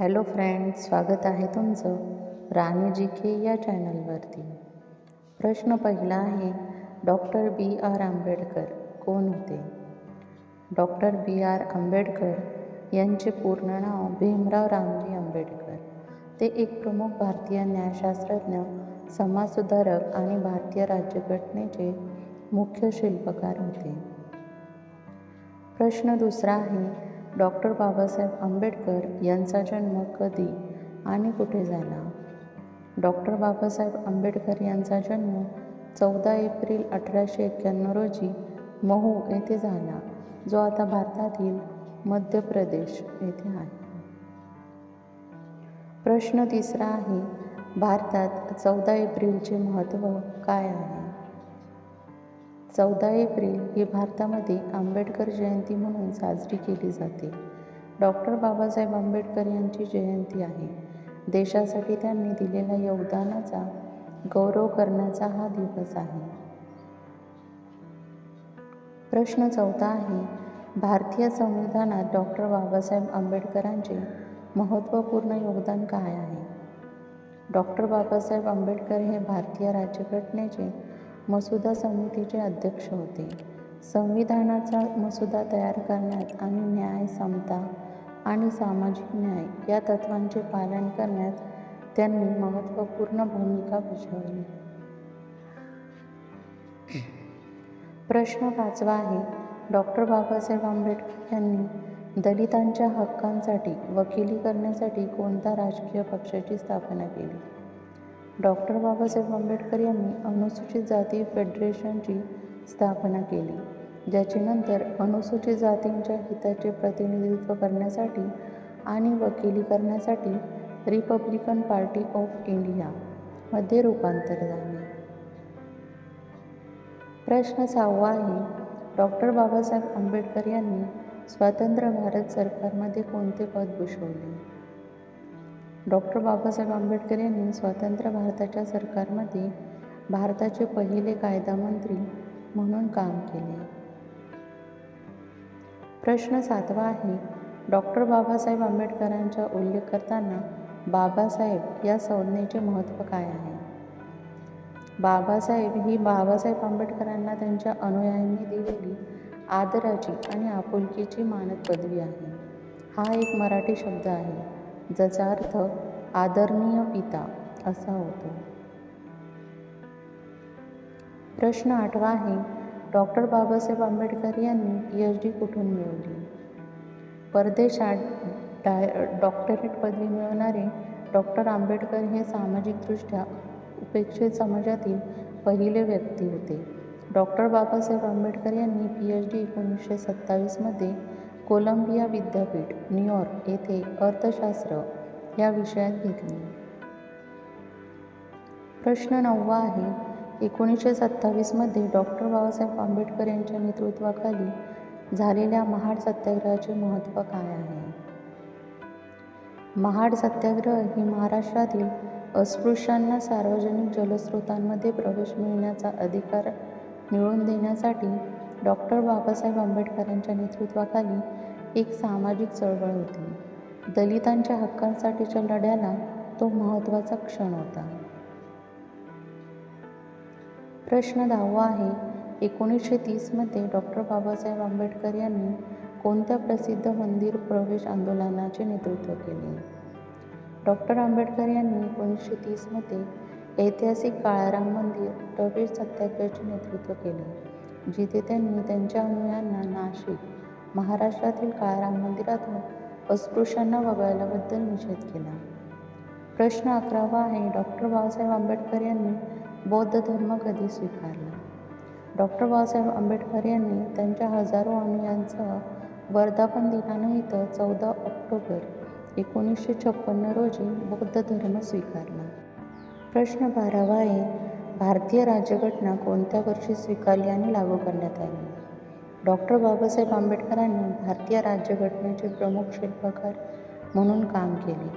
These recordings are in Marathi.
हॅलो फ्रेंड्स स्वागत आहे तुमचं राणी जी के या चॅनलवरती. प्रश्न पहिला आहे डॉक्टर बी आर आंबेडकर कोण होते? डॉक्टर बी आर आंबेडकर यांचे पूर्ण नाव भीमराव रामजी आंबेडकर. ते एक प्रमुख भारतीय न्यायशास्त्रज्ञ समाजसुधारक आणि भारतीय राज्यघटनेचे मुख्य शिल्पकार होते. प्रश्न दुसरा आहे डॉक्टर बाबासाहेब आंबेडकर यांचा जन्म कधी आणि कुठे झाला? डॉक्टर बाबासाहेब आंबेडकर यांचा जन्म चौदा एप्रिल अठराशे एक्क्याण्णव रोजी महू येथे झाला जो आता भारतातील मध्य प्रदेश येथे आहे. प्रश्न तिसरा आहे भारतात चौदा एप्रिलचे महत्त्व काय आहे? चौदा एप्रिल ही भारतामध्ये आंबेडकर जयंती म्हणून साजरी केली जाते. डॉक्टर बाबासाहेब आंबेडकर यांची जयंती आहे. देशासाठी त्यांनी दिलेल्या योगदानाचा गौरव करण्याचा हा दिवस आहे. प्रश्न चौथा आहे भारतीय संविधानात डॉक्टर बाबासाहेब आंबेडकरांचे महत्त्वपूर्ण योगदान काय आहे? डॉक्टर बाबासाहेब आंबेडकर हे भारतीय राज्यघटनेचे मसुदा समितीचे अध्यक्ष होते. संविधानाचा मसुदा तयार करण्यात आणि न्याय समता आणि सामाजिक न्याय या तत्त्वांचे पालन करण्यात त्यांनी महत्त्वपूर्ण भूमिका बजावली. प्रश्न पाचवा आहे. डॉक्टर बाबासाहेब आंबेडकर यांनी दलितांच्या हक्कांसाठी वकिली करण्यासाठी कोणत्या राजकीय पक्षाची स्थापना केली? डॉक्टर बाबासाहेब आंबेडकर यांनी अनुसूचित जाती फेडरेशनची स्थापना केली ज्याची नंतर अनुसूचित जातींच्या हिताचे प्रतिनिधित्व करण्यासाठी आणि वकिली करण्यासाठी रिपब्लिकन पार्टी ऑफ इंडिया मध्ये रूपांतर झाले. प्रश्न सहावा आहे डॉक्टर बाबासाहेब आंबेडकर यांनी स्वतंत्र भारत सरकारमध्ये कोणते पद भूषवले? डॉक्टर बाबासाहेब आंबेडकर यांनी स्वतंत्र भारताच्या सरकारमध्ये भारताचे पहिले कायदामंत्री म्हणून काम केले. प्रश्न सातवा आहे डॉक्टर बाबासाहेब आंबेडकरांचा उल्लेख करताना बाबासाहेब या संज्ञेचे महत्त्व काय आहे? बाबासाहेब ही बाबासाहेब आंबेडकरांना त्यांच्या अनुयायांनी दिलेली आदराची आणि आपुलकीची मानक पदवी आहे. हा एक मराठी शब्द आहे. ज्याचा अर्थ आदरणीय पिता असा होतो. प्रश्न आठवा आहे डॉक्टर बाबासाहेब आंबेडकर यांनी पी एच डी कुठून मिळवली? परदेशात डाय डॉक्टरेट पदवी मिळवणारे डॉक्टर आंबेडकर हे सामाजिकदृष्ट्या उपेक्षित समाजातील पहिले व्यक्ती होते. डॉक्टर बाबासाहेब आंबेडकर यांनी पी एच डी एकोणीसशे सत्तावीसमध्ये कोलंबिया विद्यापीठ न्यूयॉर्क येथे अर्थशास्त्र या विषयात घेतली. प्रश्न नववा आहे. एकोणीसशे सत्तावीसमध्ये डॉक्टर बाबासाहेब आंबेडकर यांच्या नेतृत्वाखाली झालेल्या महाड सत्याग्रहाचे महत्त्व काय आहे? महाड सत्याग्रह ही महाराष्ट्रातील अस्पृश्यांना सार्वजनिक जलस्रोतांमध्ये प्रवेश मिळण्याचा अधिकार मिळवून देण्यासाठी डॉक्टर बाबासाहेब आंबेडकरांच्या नेतृत्वाखाली एक सामाजिक चळवळ होती. दलितांच्या हक्कांसाठीच्या लढ्याला तो महत्त्वाचा क्षण होता. प्रश्न दहावा आहे एकोणीसशे तीसमध्ये डॉक्टर बाबासाहेब आंबेडकर यांनी कोणत्या प्रसिद्ध मंदिर प्रवेश आंदोलनाचे नेतृत्व केले? डॉक्टर आंबेडकर यांनी एकोणीसशे तीसमध्ये ऐतिहासिक काळाराम मंदिर प्रवेश सत्याग्रहाचे नेतृत्व केले. जिथे त्यांनी त्यांच्या अनुयांना नाशिक महाराष्ट्रातील काळाराम मंदिरातून अस्पृश्यांना वगळल्याबद्दल निषेध केला. प्रश्न अकरावा आहे डॉक्टर बाबासाहेब आंबेडकर यांनी बौद्ध धर्म कधी स्वीकारला? डॉक्टर बाबासाहेब आंबेडकर यांनी त्यांच्या हजारो अनुयांसह वर्धापन दिनानिमित्त चौदा ऑक्टोबर एकोणीसशे छप्पन्न रोजी बौद्ध धर्म स्वीकारला. प्रश्न बारावा आहे भारतीय राज्यघटना कोणत्या वर्षी स्वीकारली आणि लागू करण्यात आली? डॉक्टर बाबासाहेब आंबेडकरांनी भारतीय राज्यघटनेचे प्रमुख शिल्पकार म्हणून काम केले.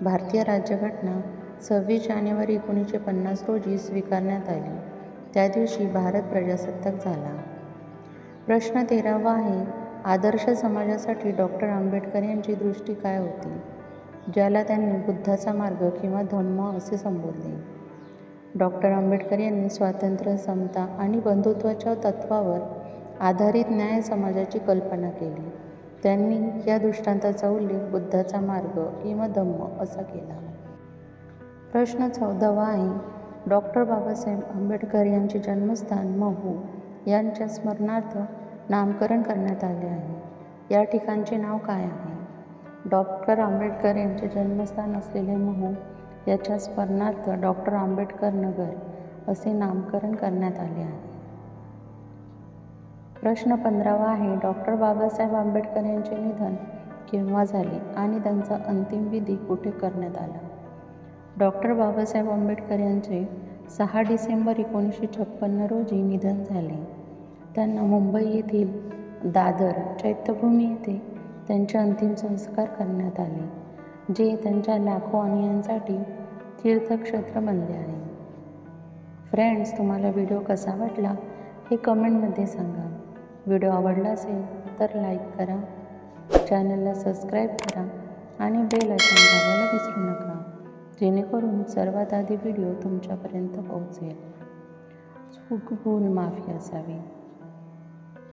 भारतीय राज्यघटना सव्वीस जानेवारी एकोणीसशे पन्नास रोजी स्वीकारण्यात आली. त्या दिवशी भारत प्रजासत्ताक झाला. प्रश्न तेरावा आहे आदर्श समाजासाठी डॉक्टर आंबेडकर यांची दृष्टी काय होती? ज्याला त्यांनी बुद्धाचा मार्ग किंवा धम्म असे संबोधले. डॉक्टर आंबेडकर यांनी स्वातंत्र्य समता आणि बंधुत्वाच्या तत्वावर आधारित न्याय समाजाची कल्पना केली. त्यांनी या दृष्टांताचा उल्लेख बुद्धाचा मार्ग किंवा धम्म असा केला. प्रश्न चौदावा आहे डॉक्टर बाबासाहेब आंबेडकर यांचे जन्मस्थान महू यांच्या स्मरणार्थ नामकरण करण्यात आले आहे. या ठिकाणचे नाव काय आहे? डॉक्टर आंबेडकर यांचे जन्मस्थान असलेले महू याच्या स्मरणार्थ डॉक्टर आंबेडकर नगर असे नामकरण करण्यात आले आहे. प्रश्न पंधरावा आहे डॉक्टर बाबासाहेब आंबेडकर यांचे निधन केव्हा झाले आणि त्यांचा अंतिम विधी कुठे करण्यात आला? डॉक्टर बाबासाहेब आंबेडकर यांचे सहा डिसेंबर एकोणीसशे छप्पन्न रोजी निधन झाले. त्यांना मुंबई येथील दादर चैत्यभूमी येथे त्यांचे अंतिम संस्कार करण्यात आले. जे त्यांच्या लाखो अनुयांसाठी तीर्थक्षेत्र बनले आहे. फ्रेंड्स तुम्हाला व्हिडिओ कसा वाटला हे कमेंटमध्ये सांगा. व्हिडिओ आवडला असेल तर लाईक करा. चॅनलला सबस्क्राईब करा आणि बेल आयकॉन दाबायला विसरू नका. जेणेकरून सर्वात आधी व्हिडिओ तुमच्यापर्यंत पोहोचेल. चूक भूल माफी असावी.